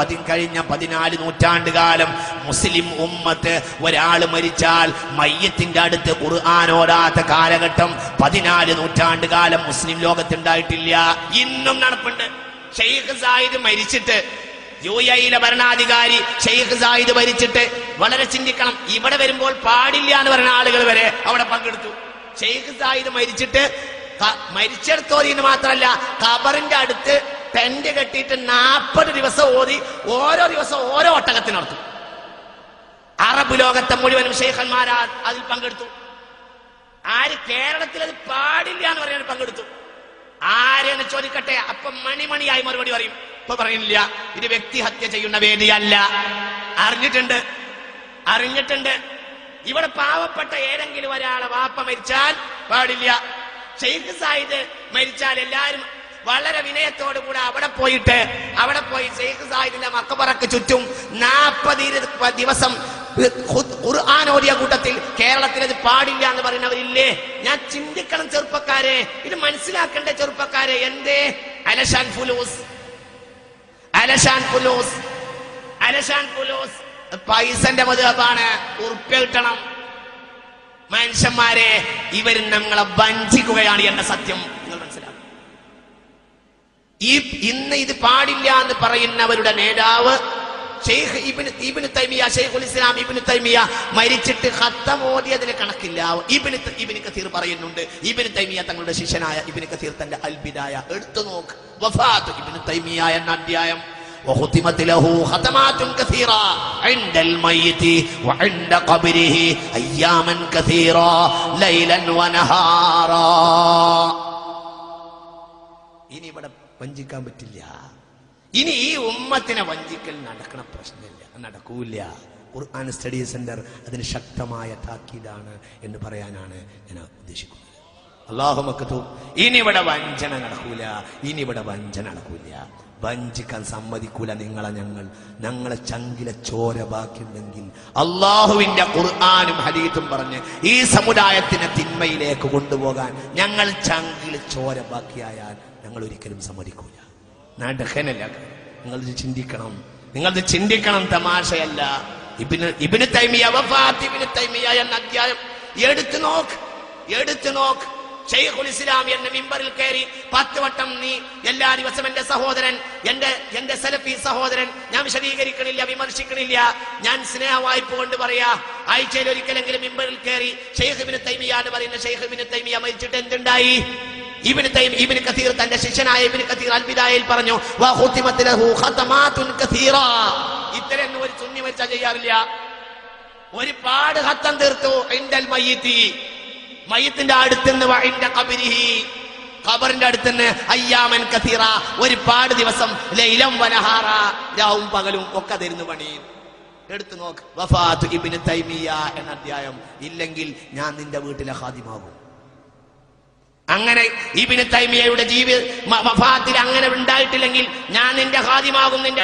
പതി കഴിഞ്ഞ പതിനാല് നൂറ്റാണ്ട് കാലം മുസ്ലിം ഉമ്മത്ത് ഒരാൾ മരിച്ചാൽ മയ്യത്തിന്റെ അടുത്ത് ഖുർആാനോടാത്ത കാലഘട്ടം പതിനാല് നൂറ്റാണ്ട് കാലം മുസ്ലിം ലോകത്തുണ്ടായിട്ടില്ല. ഇന്നും നടപ്പുണ്ട്. ഷെയ്ഖ് സായിദ് മരിച്ചിട്ട് യു എയിലെ ഭരണാധികാരി ഷെയ്ഖ് സായിദ് മരിച്ചിട്ട് വളരെ ചിന്തിക്കണം ഇവിടെ വരുമ്പോൾ പാടില്ല എന്ന് പറയുന്ന ആളുകൾ വരെ അവിടെ പങ്കെടുത്തു. ഷെയ്ഖ് സായിദ് മരിച്ചിട്ട് മരിച്ചെടുത്തോതിന് മാത്രമല്ല കബറിന്റെ അടുത്ത് ടെന്റ് കെട്ടിയിട്ട് നാൽപ്പത് ദിവസം ഓതി ഓരോ ദിവസം ഓരോ ഒട്ടകത്തിന് നടത്തും. അറബ് ലോകത്തെ മുഴുവനും ഷെയ്ഖന്മാർ അതിൽ പങ്കെടുത്തു. ആര് കേരളത്തിൽ അത് പാടില്ല എന്ന് പറയാൻ പങ്കെടുത്തു. ആരെന്ന് ചോദിക്കട്ടെ അപ്പൊ മണിമണിയായി മറുപടി പറയും. ഇപ്പൊ പറയുന്നില്ല ഇത് വ്യക്തി ഹത്യ ചെയ്യുന്ന വേദിയല്ല. അറിഞ്ഞിട്ടുണ്ട് അറിഞ്ഞിട്ടുണ്ട്. ഇവിടെ പാവപ്പെട്ട ഏതെങ്കിലും ഒരാളെ വാപ്പ മരിച്ചാൽ പാടില്ല. ഷെയ്ഖ് സായിദ് മരിച്ചാൽ എല്ലാരും വളരെ വിനയത്തോടു കൂടെ അവിടെ പോയിട്ട് അവിടെ പോയി ഷെയ്ഖ് സായിദിന്റെ മക്കബറക്ക് ചുറ്റും നാൽപ്പത് ദിവസം ഖുർആൻ ഓടിയ കൂട്ടത്തിൽ കേരളത്തിൽ അത് പാടില്ല എന്ന് പറയുന്നവരില്ലേ? ഞാൻ ചിന്തിക്കണം ചെറുപ്പക്കാരെ. ഇത് മനസ്സിലാക്കേണ്ട ചെറുപ്പക്കാരെ? എന്തേ? അലഷാൻ ഫുലൂസ്. അലഷാൻ ഫുലൂസ്. അലഷാൻ ഫുലൂസ്. പൈസന്റെ മതമാണ് ഉറുപ്പ്യ കിട്ടണം. മനുഷ്യന്മാരെ ഇവർ നമ്മളെ വഞ്ചിക്കുകയാണ് എന്ന സത്യം നിങ്ങൾ മനസ്സിലാക്കും ഈ ഇന്ന് ഇത് പാടില്ല എന്ന് പറയുന്നവരുടെ നേതാവ് ഷെയ്ഖ് ഇബിന് ഇബിന് തൈമിയ ഷെയ്ഖുൽ ഇസ്ലാം ഇബിന് തൈമിയ മരിച്ചിട്ട് ഖത്തം ഓതിയതിന് കണക്കില്ല. ഇബിന് ഇബിന് കസീർ പറയുന്നുണ്ട് ഇബിന് തൈമിയ തങ്ങളുടെ ശിഷ്യനായ ഇബിന് കസീർ തന്റെ അൽബിദായ. എടുത്തു നോക്ക്. വഫാത്ത് ഇബിന് തൈമിയ എന്ന അധ്യായം. وختمت له ختمات كثيرة عند الميت وعند قبره أياما كثيرة ليلا ونهارا ഇനി ഇവിടെ വഞ്ചിക്കാൻ പറ്റില്ല ഇനി ഈ ഉമ്മത്തിനെ വഞ്ചിക്കൽ നടക്കണ പ്രശ്നമില്ല നടക്കൂല ഖുർആൻ സ്റ്റഡി സെന്റർ അതിന് ശക്തമായ താക്കീതാണ് എന്ന് പറയാനാണ് ഞാൻ ഉദ്ദേശിക്കുന്നത് അള്ളാഹു മക്കത്തു. ഇനി ഇവിടെ വഞ്ചന നടക്കൂല. ഇനി ഇവിടെ വഞ്ചന നടക്കൂല. വഞ്ചിക്കാൻ സമ്മതിക്കൂല നിങ്ങളെ ഞങ്ങൾ. ഞങ്ങളെ ചങ്കിലെ ചോര ബാക്കിയുണ്ടെങ്കിൽ അള്ളാഹുവിന്റെ ഖുർആാനും ഹരീത്തും പറഞ്ഞ് ഈ സമുദായത്തിനെ തിന്മയിലേക്ക് കൊണ്ടുപോകാൻ ഞങ്ങൾ ചങ്കിലെ ചോര ബാക്കിയായാൽ ഞങ്ങൾ ഒരിക്കലും സമ്മതിക്കൂല. നടക്കനല്ല നിങ്ങൾ ഇത് ചിന്തിക്കണം. നിങ്ങൾ ഇത് ചിന്തിക്കണം തമാശയല്ല. ഇബിന് ഇബിന് തൈമിയ ഇബിന് തൈമിയ എന്ന അധ്യായം എടുത്തു നോക്ക്. എടുത്തു നോക്ക്. ഷെയ്ഖുൽ ഇസ്ലാം എന്ന മിമ്പറിൽ കയറി പത്ത് വട്ടം നീ എല്ലാ ദിവസം എന്റെ സഹോദരൻ എന്റെ എന്റെ സലഫി സഹോദരൻ ഞാൻ വിശദീകരിക്കണില്ല വിമർശിക്കണില്ല. ഞാൻ സ്നേഹ വായ്പ കൊണ്ട് പറയാ ആഴ്ചയിൽ ഒരിക്കലെങ്കിലും മിമ്പറിൽ കയറി ഷെയ്ഖിബിന് തൈമിയ എന്ന് പറയുന്ന ഷെയ്ഖിബിന് തൈമിയ മരിച്ചിട്ട് എന്തുണ്ടായി? ഇബിന് തൈം ഇബിന് കസീർ തന്റെ ശിഷ്യനായ ഇബിന് കസീർ അൽബിദായയിൽ പറഞ്ഞു ഇത്തരം ഒരു സുന്നി വെച്ചാ ചെയ്യാറില്ല. ഒരുപാട് ഹത്തം തീർത്തു ഇൻദൽ മയ്യിത്തി. മയ്യത്തിന്റെ അടുത്തുനിന്ന് വഴിന്റെ കബിരിഹി ഖബറിന്റെ അടുത്തുനിന്ന് അയ്യാമൻ കഥീറ ഒരുപാട് ദിവസം ലൈലം വനഹാറ. രാവും പകലും ഒക്കെ തരുന്നു പണി. എടുത്തു നോക്ക്. വഫാത്ത് ഇബിന് തൈമിയ എന്ന അധ്യായം. ഇല്ലെങ്കിൽ ഞാൻ നിന്റെ വീട്ടിലെ ഹാദിമാകും അങ്ങനെ ഇബിന് തൈമിയയുടെ ജീവിതത്തിൽ വഫാത്തിൽ അങ്ങനെ ഉണ്ടായിട്ടില്ലെങ്കിൽ ഞാൻ നിന്റെ ഹാദിമാകും നിന്റെ